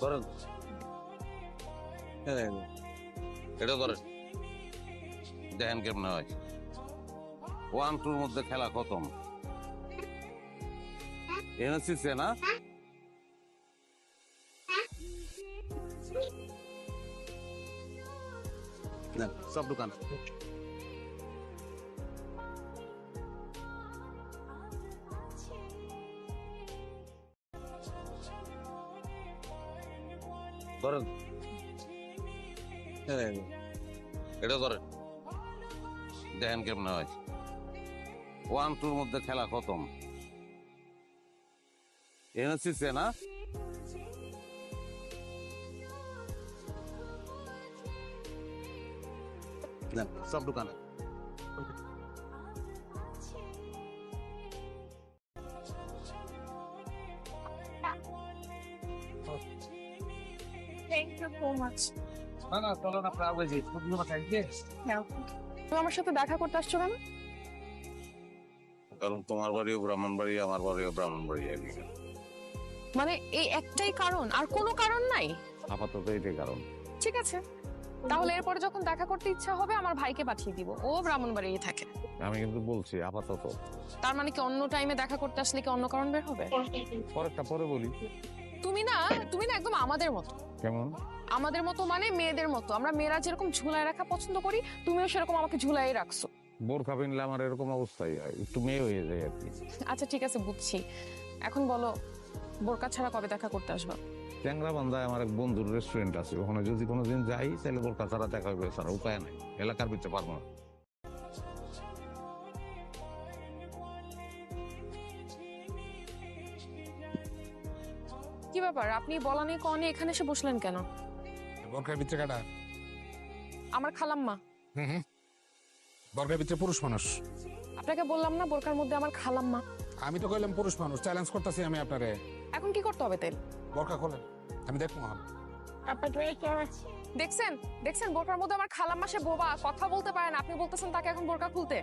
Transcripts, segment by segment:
ধরেন এই দেখেন। এটা ধরেন দেখেন কেমন হয়। ওয়ান টুর মধ্যে খেলা খতম। এনেছিস না? না সব দোকান। ধরেন। এই দেখেন। এটা ধরেন। দেখেন কেমন হয়। ওয়ান টুর মধ্যে খেলা খতম। এনেছিস না? না সব দোকানে। Thank you so much. না না চলো না প্রায় বুঝি ধন্যবাদ থাকবে তুমি আমার সাথে দেখা করতে আসছো কেন? কারণ তোমার বাড়িও ব্রাহ্মণ বাড়ি আমার বাড়িও ব্রাহ্মণ বাড়ি একই মানে এই একটাই কারণ আর কোনো কারণ নাই? আপাতত এটাই কারণ। ঠিক আছে। তাহলে এরপরে যখন দেখা করতে ইচ্ছা হবে আমার ভাইকে পাঠিয়ে দিব। ও ব্রাহ্মণবাড়িই থাকে। আমি কিন্তু বলছি আপাতত। তার মানে কি অন্য টাইমে দেখা করতে আসলে কি অন্য কারণ বের হবে? পরেরটা পরে বলি। তুমি না তুমি না একদম আমাদের মতো। কেমন? আমাদের মতো মানে মেয়েদের মতো। আমরা মেয়েরা যেরকম ঝুলায় রাখা পছন্দ করি তুমিও সেরকম আমাকে ঝুলাই রাখছো। বোরখা পিনলে আমার এরকম অবস্থাই হয় একটু মেয়ে হয়ে যায় আর কি। আচ্ছা ঠিক আছে বুঝছি। এখন বলো বোরকা ছাড়া কবে দেখা করতে আসবা? ট্যাংরা বান্ধায় আমার এক বন্ধুর রেস্টুরেন্ট আছে ওখানে যদি কোনোদিন যাই তাহলে বোরকা ছাড়া দেখা হবে ছাড়া উপায় নাই। এলাকার ভিতরে পারব না। কি ব্যাপার? আপনি বলা নেই কনে এখানে এসে বসলেন কেন? বরকার ভিতরে কাটা আমার খালাম্মা। হুম হুম। বরকার ভিতরে পুরুষ মানুষ। আপনাকে বললাম না বোরকার মধ্যে আমার খালাম্মা। আমি তো কইলাম পুরুষ মানুষ চ্যালেঞ্জ করতেছি আমি আপনারে। এখন কি করতে হবে তেল বরকা খোলেন আমি দেখব দেখছেন? দেখছেন? বোরকার মধ্যে আমার খালাম্মা সে বোবা কথা বলতে পারে না। আপনি বলতেছেন তাকে এখন বোরকা খুলতে।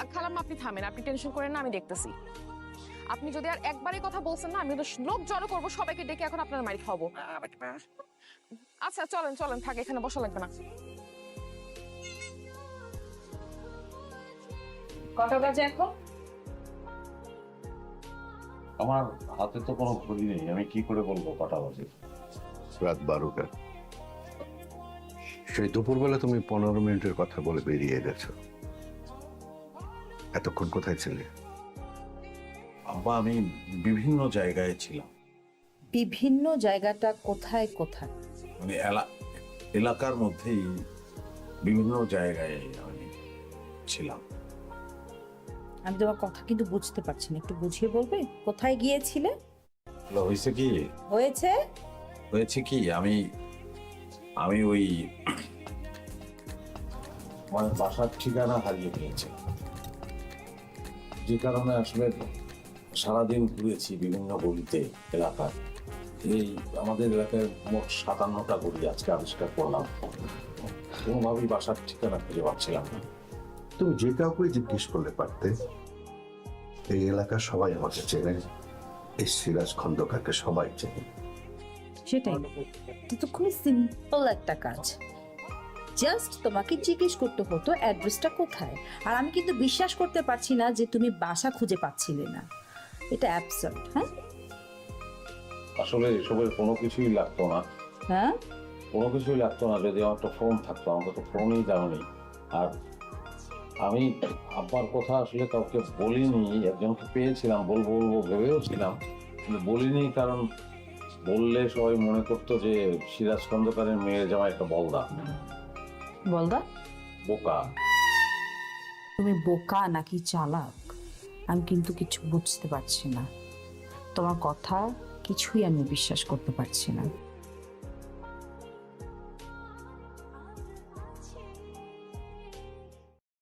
আর খালাম্মা আপনি থামেন আপনি টেনশন করেন না আমি দেখতেছি। আপনি যদি আর একবারই কথা বলছেন না আমি তো লোক জড়ো করব সবাইকে ডেকে এখন আপনার মারি খাব আচ্ছা চলেন চলেন থাক এখানে বসা লাগবে না। কটা বাজে এখন? আমার হাতে তো কোনো ঘড়ি নেই আমি কি করে বলব কটা বাজে? রাত বারোটা। সেই দুপুরবেলা তুমি পনেরো মিনিটের কথা বলে বেরিয়ে গেছো। এতক্ষণ কোথায় ছিলে? আব্বা আমি বিভিন্ন জায়গায় ছিলাম। বিভিন্ন জায়গাটা কোথায় কোথায়? মানে এলা- এলাকার মধ্যেই বিভিন্ন জায়গায় আমি ছিলাম। আমি তোমার কথা কিন্তু বুঝতে পারছি না একটু বুঝিয়ে বলবে? কোথায় গিয়েছিলে? হয়েছে কি? হয়েছে? হয়েছে কি? আমি আমি ওই আমার বাসার ঠিকানা হারিয়ে ফেলেছি যে কারণে আসলে সারাদিন ঘুরেছি বিভিন্ন গলিতে এলাকার এই আমাদের এলাকায় মোট সাতান্নটা গলি আজকে আবিষ্কার করলাম। কোনোভাবেই বাসার ঠিকানা খুঁজে পাচ্ছিলাম না। তুমি যে কাউকে জিজ্ঞেস করলে পারতে। এই এলাকার সবাই আমাকে চেনে। এই সিরাজ খন্দকারকে সবাই চেনে। সেটাই। তো খুবই সিম্পল একটা কাজ। জাস্ট তোমাকে জিজ্ঞেস করতে হতো অ্যাড্রেসটা কোথায়। আর আমি কিন্তু বিশ্বাস করতে পারছি না যে তুমি বাসা খুঁজে পাচ্ছিলে না। এটা অ্যাবসার্ড হ্যাঁ? আসলে এসবের কোনো কিছুই লাগতো না। হ্যাঁ? কোনো কিছুই লাগতো না যদি আমার একটা ফোন থাকতো আমাকে তো ফোনই জানি আর আমি আব্বার কথা আসলে কাউকে বলিনি একজনকে পেয়েছিলাম বলব বলব ভেবেও ছিলাম। কিন্তু বলিনি কারণ বললে সবাই মনে করতো যে সিরাজ খন্দকারের মেয়ের জামা একটা বলদা। বলদা? বোকা। তুমি বোকা নাকি চালাক? আমি কিন্তু কিছু বুঝতে পারছি না। তোমার কথা কিছুই আমি বিশ্বাস করতে পারছি না।